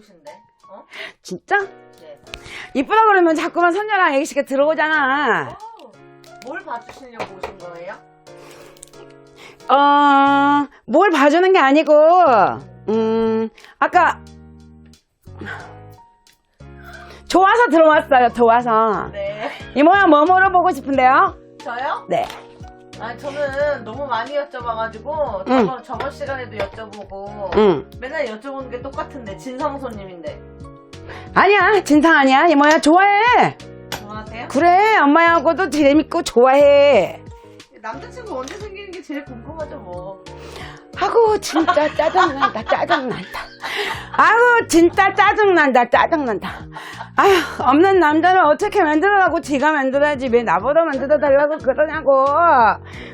이쁘신데? 어? 진짜? 네. 이쁘다 그러면 자꾸만 선녀랑 애기씨가 들어오잖아. 어우, 뭘 봐주시려고 오신 거예요? 어, 뭘 봐주는 게 아니고, 음, 아까, 좋아서 들어왔어요, 좋아서. 네. 이모야 뭐 물어보고 싶은데요? 저요? 네. 아, 저는 너무 많이 여쭤봐가지고, 응. 저번, 저번 시간에도 여쭤보고, 응. 맨날 여쭤보는 게 똑같은데, 진성손님인데. 아니야, 진상 아니야. 이모야 좋아해. 좋아하세요? 그래, 엄마하고도 재밌고 좋아해. 남자친구 언제 생기는 게 제일 궁금하죠, 뭐. 아고, 진짜 짜증난다, 짜증난다. 아우, 진짜 짜증난다, 짜증난다. 아휴, 없는 남자를 어떻게 만들어라고 지가 만들어야지. 왜 나보다 만들어 달라고 그러냐고.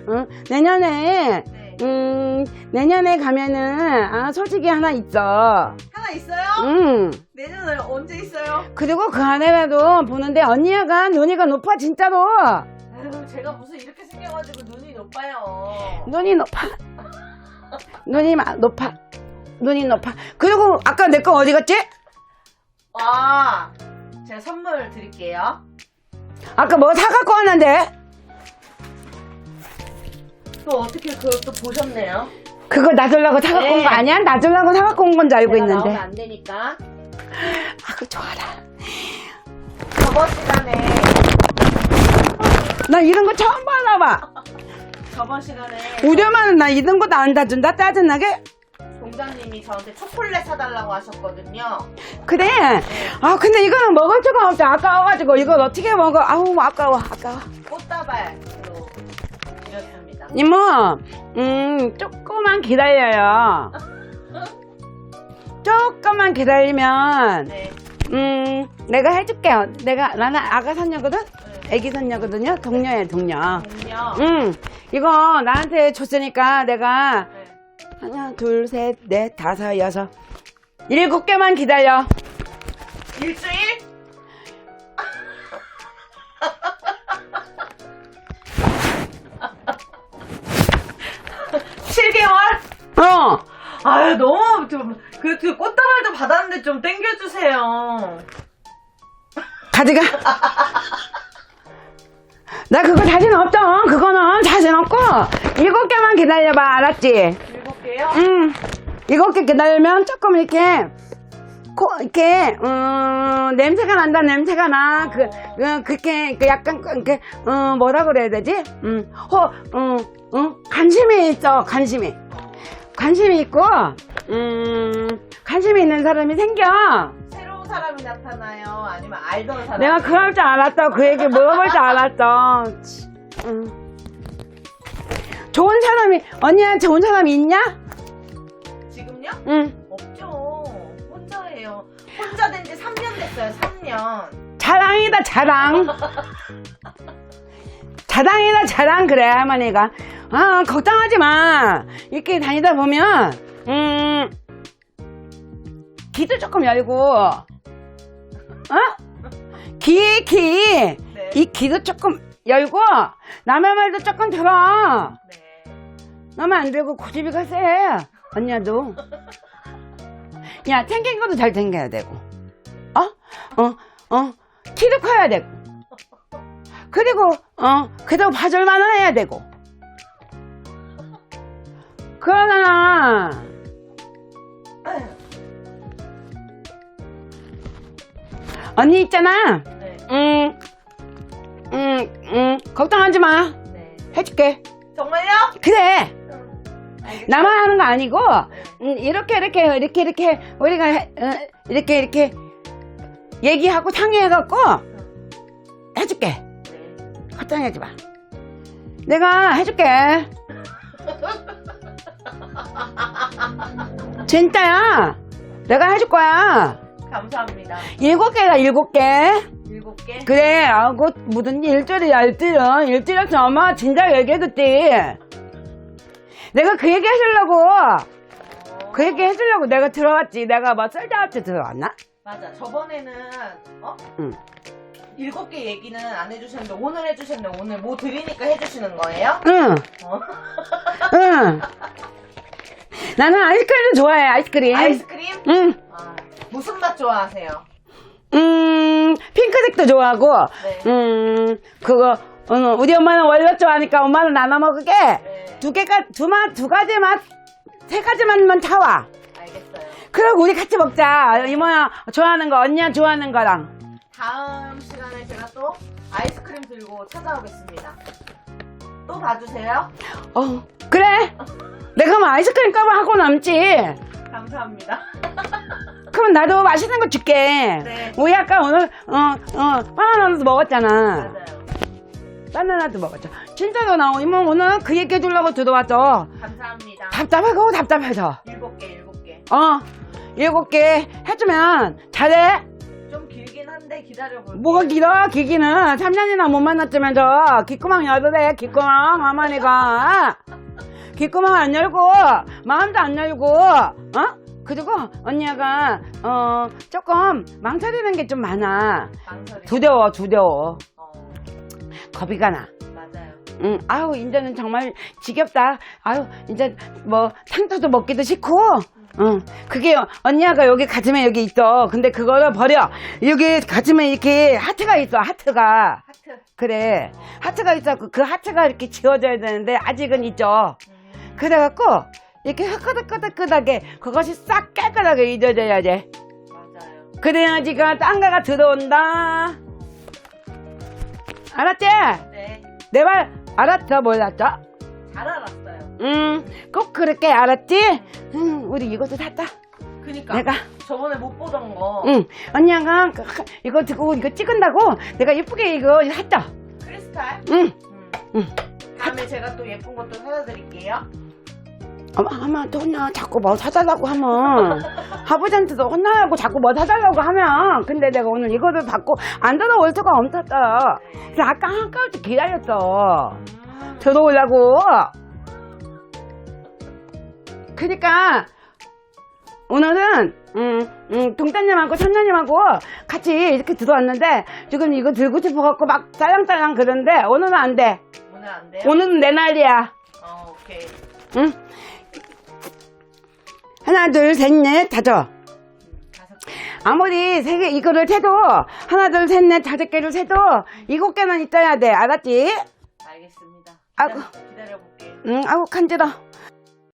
응? 내년에, 네. 음, 내년에 가면은, 아, 솔직히 하나 있어. 하나 있어요? 응. 내년에 언제 있어요? 그리고 그 안에라도 보는데 언니가 눈이가 높아, 진짜로. 아유, 제가 무슨 이렇게 생겨가지고 눈이 높아요. 눈이 높아. 눈이 마, 높아. 눈이 높아. 그리고 아까 내 거 어디 갔지? 와, 제가 선물 드릴게요. 아까 뭐 사갖고 왔는데? 또 어떻게 그것도 보셨네요? 그거 놔주려고 사갖고 온거 네. 아니야? 놔주려고 사갖고 온 건 줄 알고 제가 있는데. 안 되니까. 아, 그 좋아라. 저번 시간에, 나 이런 거 처음 받아봐. 저번 시간에 우려만은 나 이런 거도 안 다준다, 짜증나게? 동장님이 저한테 초콜릿 사달라고 하셨거든요. 그래. 아, 근데 이거는 먹을 수가 없어. 아까워가지고. 이걸 어떻게 먹어? 아우, 아까워, 아까워. 꽃다발로 드렸습니다. 이모, 음, 조금만 기다려요. 조금만 기다리면, 네. 음, 내가 해줄게요. 내가, 나는 아가 선녀거든? 네. 애기 선녀거든요? 동료야, 동료. 동료. 응, 이거 나한테 줬으니까 내가 네. 하나, 둘, 셋, 넷, 다섯, 여섯, 일곱 개만 기다려. 일주일? 칠개월 어, 아유, 너무, 좀, 그, 그 꽃다발도 받았는데 좀 땡겨주세요. 가져가. 나 그거 자신 없어. 그거는 자신 없고, 일곱 개만 기다려봐. 알았지? 일곱 개요? 응. 일곱 개 기다리면 조금 이렇게, 코, 이렇게, 음, 냄새가 난다, 냄새가 나. 그, 그, 그렇게, 그 약간, 그, 이렇게, 음, 뭐라 그래야 되지? 음, 호, 음, 음, 관심이 있어, 관심이. 관심이 있고, 음, 관심이 있는 사람이 생겨. 사람이 나타나요? 아니면 알던 사람? 내가 그럴 줄 알았어. 그 얘기 물어볼 줄 알았어. 치, 음. 좋은 사람이, 언니야, 좋은 사람이 있냐? 지금요? 응. 없죠. 혼자예요. 혼자 된 지 3년 됐어요, 3년. 자랑이다, 자랑. 자랑이다, 자랑. 그래, 할머니가. 아, 걱정하지 마. 이렇게 다니다 보면, 음, 귀도 조금 열고, 어? 귀, 귀. 네. 이 귀도 조금 열고, 남의 말도 조금 들어. 네. 나면 안 되고 고집이가 세. 언니야도. 야, 챙긴 것도 잘 챙겨야 되고. 어? 어? 어? 키도 커야 되고. 그리고, 어, 그래도 봐줄만은 해야 되고. 그러잖 언니 있잖아. 네. 음, 음, 음, 걱정하지 마. 네. 해줄게. 정말요? 그래. 나만 하는 거 아니고 음, 이렇게 이렇게 이렇게 이렇게 우리가 해- 어, 이렇게 이렇게 얘기하고 상의해갖고 해줄게 네. 걱정하지 마 내가 해줄게 진짜야 내가 해줄 거야 감사합니다. 일곱 개가 일곱 개 일곱 개? 그래 아그 무슨 일주일이야 일주일은 일주일에서 엄마 진작 얘기해줬지 내가 그 얘기 해주려고 어. 그 얘기 해주려고 내가 들어왔지. 내가 뭐 쓸데없이 들어왔나? 맞아. 저번에는, 어? 응. 일곱 개 얘기는 안 해주셨는데, 오늘 해주셨는데, 오늘 뭐 드리니까 해주시는 거예요? 응, 어? 응. 나는 아이스크림도 좋아해, 아이스크림. 아이스크림? 응. 아, 무슨 맛 좋아하세요? 음, 핑크색도 좋아하고, 네. 음, 그거, 어, 우리 엄마는 월넛 좋아하니까 엄마는 나눠 먹을게. 네. 두 개가, 두 맛, 두 가지 맛, 세 가지 맛만 타와. 알겠어요. 그럼 우리 같이 먹자. 이모야 좋아하는 거, 언니야 좋아하는 거랑. 다음 시간에 제가 또 아이스크림 들고 찾아오겠습니다. 또 봐주세요. 어, 그래. 내가 뭐 아이스크림 값을 하고 남지. 감사합니다. 그럼 나도 맛있는 거 줄게. 네. 우리 아까 오늘, 어, 어, 바나나도 먹었잖아. 맞아요. 바나나도 먹었죠. 진짜로 나 이모 오늘 그 얘기 해주려고 들어왔죠. 감사합니다. 답답하고 답답해서. 일곱 개, 일곱 개. 어, 일곱 개 해주면 잘해. 좀 길긴 한데 기다려볼게요. 뭐가 길어? 길기는 3년이나 못 만났으면서 귓구멍 열어래, 귓구멍, 어머니가. 귓구멍 안 열고, 마음도 안 열고, 어? 그리고 언니가, 어, 조금 망설이는 게 좀 많아. 망설이. 두려워, 두려워. 어, 겁이 가 나. 맞아요. 응, 아유, 이제는 정말 지겹다. 아유, 이제 뭐, 상처도 먹기도 싫고, 응. 그게 언니가 여기 가슴에 여기 있어. 근데 그거를 버려. 여기 가슴에 이렇게 하트가 있어, 하트가. 하트. 그래. 하트가 있어. 그, 그 하트가 이렇게 지워져야 되는데, 아직은 있죠. 음, 그래갖고, 이렇게 끄덕끄덕끄덕하게, 그것이 싹 깨끗하게 잊어져야 돼. 맞아요. 그래야지 그 딴가가 들어온다. 알았지? 네. 내 말 알았어, 몰랐어? 잘 알았어요. 응, 꼭 그렇게 알았지? 응, 우리 이것도 샀다. 그니까. 내가, 저번에 못 보던 거. 응, 언니가 그- 그- 이거 듣고 이거 찍은다고 내가 예쁘게 이거 샀다. 크리스탈? 응, 음. 응. 다음에 제가 또 예쁜 것도 사다 드릴게요. 어머, 아마 또 혼나. 자꾸 뭐 사달라고 하면. 아버지한테도 혼나라고 자꾸 뭐 사달라고 하면. 근데 내가 오늘 이거를 받고 안 들어올 수가 없었어. 그래서 아까 한까지 기다렸어. 음. 들어오려고. 그니까, 오늘은, 음, 음, 동자님하고 천자님하고 같이 이렇게 들어왔는데, 지금 이거 들고 싶어갖고 막 딸랑딸랑 그러는데, 오늘은 안 돼. 오늘 안 돼요? 오늘은 내 날이야. 어, 오케이. 응? 하나, 둘, 셋, 넷, 다섯. 아무리 세 개, 이거를 세도, 하나, 둘, 셋, 넷, 다섯 개를 세도, 일곱 개는 있어야 돼. 알았지? 알겠습니다. 아이고. 기다려 볼게요. 응, 아우, 간지러.